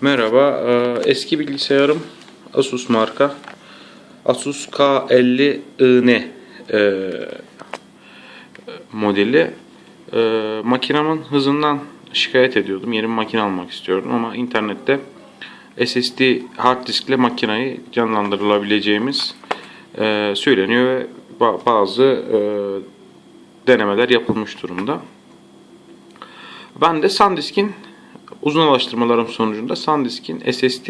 Merhaba, e, eski bilgisayarım Asus marka Asus K50IN e, modeli. E, makinamın hızından şikayet ediyordum. Yeni bir makine almak istiyordum ama internette SSD hard diskle makinayı canlandırılabileceğimiz e, söyleniyor ve ba- bazı e, denemeler yapılmış durumda. Ben de SanDisk'in uzun araştırmalarım sonucunda SanDisk'in SSD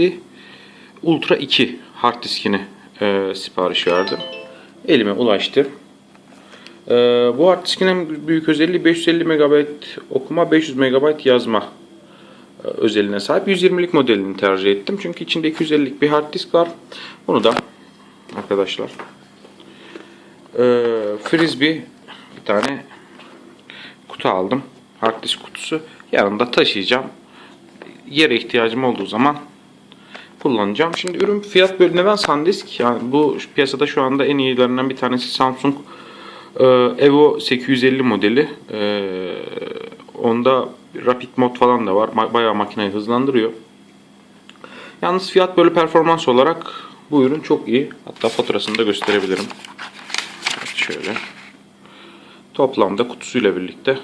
Ultra 2 hard diskini e, sipariş verdim. Elime ulaştı. E, bu hard diskin en büyük özelliği 550 MB okuma, 500 MB yazma e, özelliğine sahip. 120'lik modelini tercih ettim. Çünkü içinde 250'lik bir hard disk var. Bunu da arkadaşlar e, Frisbee bir tane kutu aldım. Hard disk kutusu. Yanımda taşıyacağım. Yere ihtiyacım olduğu zaman kullanacağım. Şimdi ürün fiyat bölümü neden SanDisk? Yani bu piyasada şu anda en iyilerinden bir tanesi Samsung e, Evo 850 modeli. E, onda Rapid Mod falan da var. Bayağı makineyi hızlandırıyor. Yalnız fiyat bölü performans olarak bu ürün çok iyi. Hatta faturasını da gösterebilirim. Evet, şöyle. Toplamda kutusuyla birlikte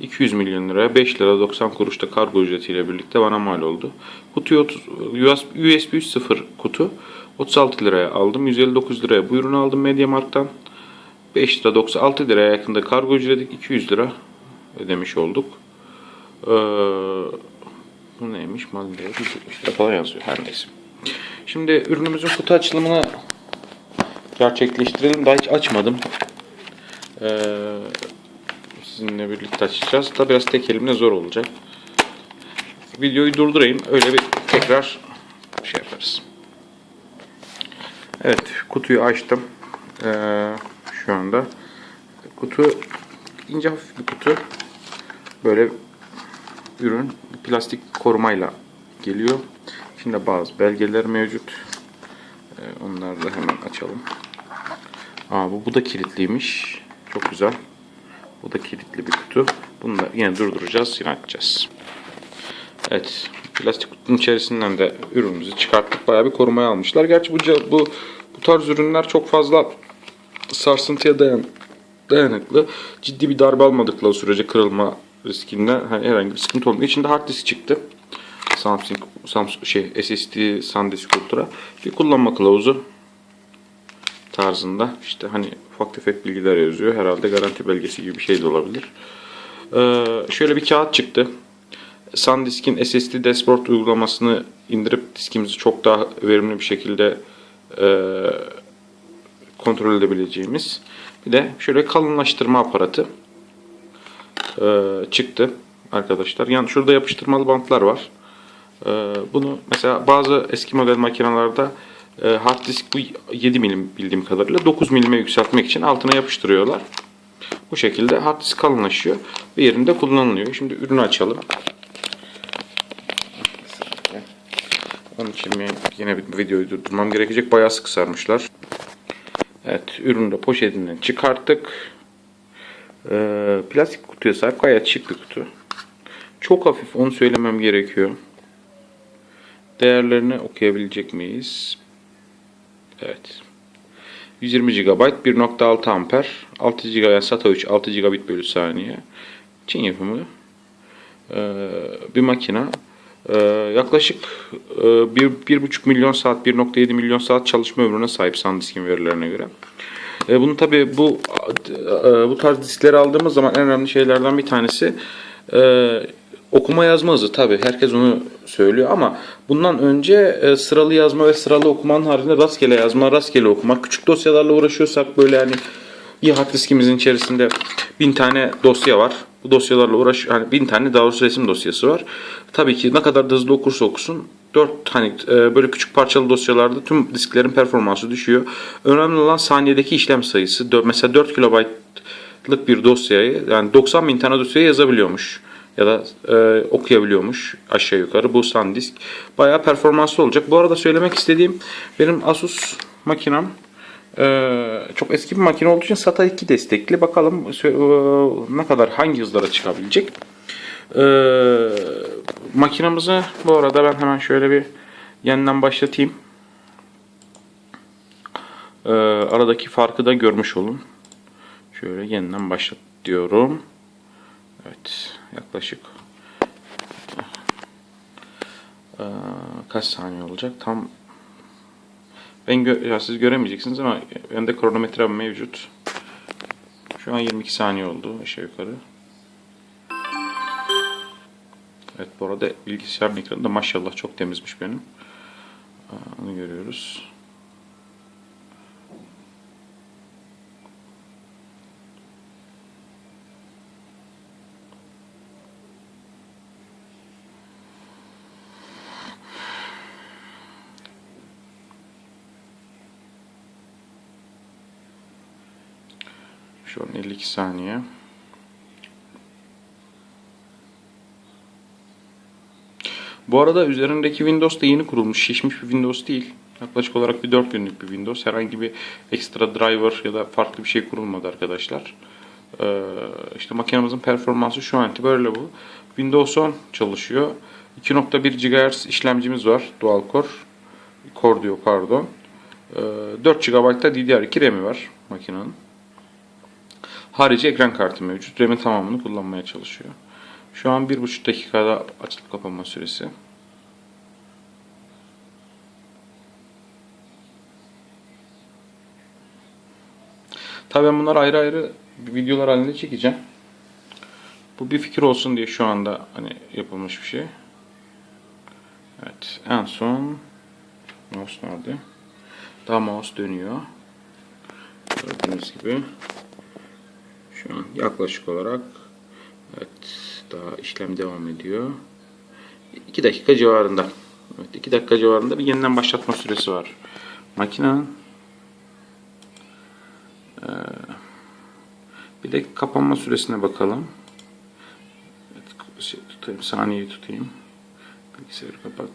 200 milyon liraya 5 lira 90 kuruşta kargo ücretiyle birlikte bana mal oldu. Kutuyu 30, USB 3.0 kutu 36 liraya aldım. 159 liraya bu ürünü aldım Mediamarkt'tan. 5 lira 96 liraya yakında kargo ücreti 200 lira ödemiş olduk. Ee, bu neymiş? Mal değeri 170 lira falan yazıyor her neyse. Şimdi ürünümüzün kutu açılımını gerçekleştirelim. Daha hiç açmadım. Ee, sizinle birlikte açacağız. Da biraz tek elimle zor olacak. Videoyu durdurayım. Öyle bir tekrar şey yaparız. Evet. Kutuyu açtım. Ee, şu anda. Kutu ince hafif bir kutu. Böyle ürün plastik korumayla geliyor. İçinde bazı belgeler mevcut. Ee, onları da hemen açalım. Aa, bu, bu da kilitliymiş. Çok güzel. Bu da kilitli bir kutu. Bunu da yine durduracağız. Yine açacağız. Evet. Plastik kutunun içerisinden de ürünümüzü çıkarttık. Bayağı bir korumaya almışlar. Gerçi bu, bu, bu tarz ürünler çok fazla sarsıntıya dayan, dayanıklı. Ciddi bir darbe almadıkları sürece kırılma riskinden hani herhangi bir sıkıntı olmuyor. İçinde hard disk çıktı. Samsung, Samsung şey SSD SanDisk Ultra. Bir kullanma kılavuzu tarzında işte hani ufak tefek bilgiler yazıyor. Herhalde garanti belgesi gibi bir şey de olabilir. Ee, şöyle bir kağıt çıktı. SanDisk'in SSD Dashboard uygulamasını indirip diskimizi çok daha verimli bir şekilde e, kontrol edebileceğimiz. Bir de şöyle kalınlaştırma aparatı e, çıktı arkadaşlar. Yani şurada yapıştırmalı bantlar var. E, bunu mesela bazı eski model makinelerde e, hard disk bu 7 milim bildiğim kadarıyla 9 milime yükseltmek için altına yapıştırıyorlar. Bu şekilde hard disk kalınlaşıyor ve yerinde kullanılıyor. Şimdi ürünü açalım. Onun için yine bir videoyu durdurmam gerekecek. Bayağı sık sarmışlar. Evet, ürünü de poşetinden çıkarttık. Ee, plastik kutuya sahip gayet şık bir kutu. Çok hafif, onu söylemem gerekiyor. Değerlerini okuyabilecek miyiz? Evet. 120 GB, 1.6 amper, 6 GB SATA 3, 6 GB bölü saniye. Çin yapımı ee, bir makina. Ee, yaklaşık e, 1,5 milyon saat, 1.7 milyon saat çalışma ömrüne sahip SanDisk'in verilerine göre. E, bunu tabi bu e, bu tarz diskleri aldığımız zaman en önemli şeylerden bir tanesi e, okuma yazma hızı tabi herkes onu söylüyor ama bundan önce e, sıralı yazma ve sıralı okumanın haricinde rastgele yazma, rastgele okuma, küçük dosyalarla uğraşıyorsak böyle hani bir hard diskimizin içerisinde bin tane dosya var. Bu dosyalarla uğraş, hani bin tane daha doğrusu resim dosyası var. Tabii ki ne kadar da hızlı okursa okusun 4 hani e, böyle küçük parçalı dosyalarda tüm disklerin performansı düşüyor. Önemli olan saniyedeki işlem sayısı. Mesela 4 kilobaytlık bir dosyayı yani 90 bin tane dosyayı yazabiliyormuş ya da e, okuyabiliyormuş aşağı yukarı bu SanDisk. Bayağı performanslı olacak. Bu arada söylemek istediğim benim Asus makinem ee, çok eski bir makine olduğu için SATA 2 destekli. Bakalım e, ne kadar hangi hızlara çıkabilecek. Ee, makinamızı bu arada ben hemen şöyle bir yeniden başlatayım. Ee, aradaki farkı da görmüş olun. Şöyle yeniden başlat diyorum. Evet yaklaşık ee, kaç saniye olacak? Tam ben gö- ya siz göremeyeceksiniz ama bende kronometre mevcut. Şu an 22 saniye oldu aşağı yukarı. Evet bu arada bilgisayar ekranı da maşallah çok temizmiş benim. Aa, Onu görüyoruz. Şu an 52 saniye. Bu arada üzerindeki Windows da yeni kurulmuş. Şişmiş bir Windows değil. Yaklaşık olarak bir 4 günlük bir Windows. Herhangi bir ekstra driver ya da farklı bir şey kurulmadı arkadaşlar. Ee, işte makinemizin performansı şu an itibariyle bu. Windows 10 çalışıyor. 2.1 GHz işlemcimiz var. Dual Core. Core diyor pardon. Ee, 4 GB da DDR2 RAM'i var makinenin. Harici ekran kartı mevcut. RAM'in tamamını kullanmaya çalışıyor. Şu an 1,5 dakikada açılıp kapanma süresi. Tabii ben bunları ayrı ayrı videolar halinde çekeceğim. Bu bir fikir olsun diye şu anda hani yapılmış bir şey. Evet, en son mouse nerede? Daha mouse dönüyor. Gördüğünüz gibi. Yaklaşık olarak evet daha işlem devam ediyor. 2 dakika civarında. Evet 2 dakika civarında bir yeniden başlatma süresi var. Makinenin ee, bir de kapanma süresine bakalım. Evet, şey tutayım, saniyeyi tutayım. Bilgisayarı kapat.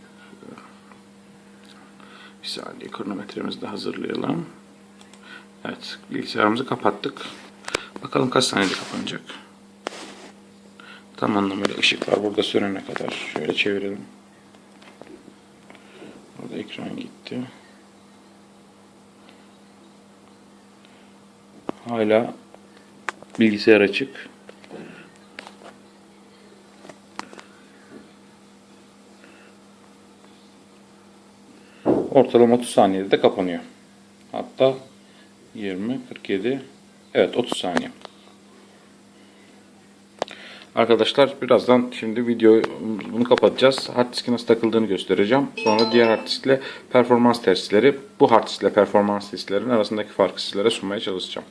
Bir saniye kronometremizi de hazırlayalım. Evet, bilgisayarımızı kapattık. Bakalım kaç saniyede kapanacak. Tam anlamıyla ışıklar burada sönene kadar şöyle çevirelim. Burada ekran gitti. Hala bilgisayar açık. Ortalama 30 saniyede de kapanıyor. Hatta 20, 47, evet 30 saniye. Arkadaşlar birazdan şimdi video bunu kapatacağız. Hard diskin nasıl takıldığını göstereceğim. Sonra diğer hard diskle performans testleri, bu hard diskle performans testlerinin arasındaki farkı sizlere sunmaya çalışacağım.